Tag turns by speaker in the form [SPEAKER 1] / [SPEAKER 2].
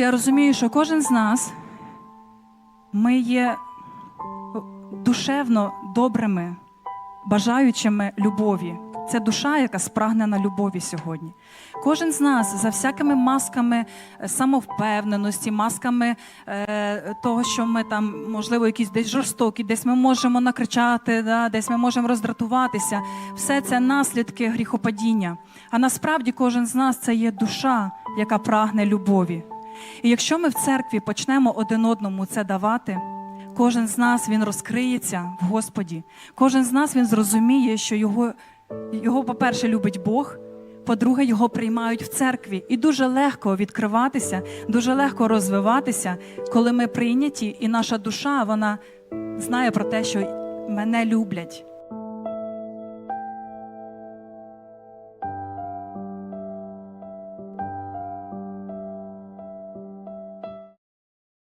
[SPEAKER 1] Я розумію, що кожен з нас ми є душевно добрими, бажаючими любові. Це душа, яка спрагнена любові сьогодні. Кожен з нас за всякими масками е, самовпевненості, масками е, того, що ми там, можливо, якісь десь жорстокі, десь ми можемо накричати, да, десь ми можемо роздратуватися. Все це наслідки гріхопадіння. А насправді кожен з нас це є душа, яка прагне любові. І якщо ми в церкві почнемо один одному це давати, кожен з нас він розкриється в Господі. Кожен з нас він зрозуміє, що його, його по-перше, любить Бог. По-друге, його приймають в церкві, і дуже легко відкриватися, дуже легко розвиватися, коли ми прийняті, і наша душа вона знає про те, що мене люблять.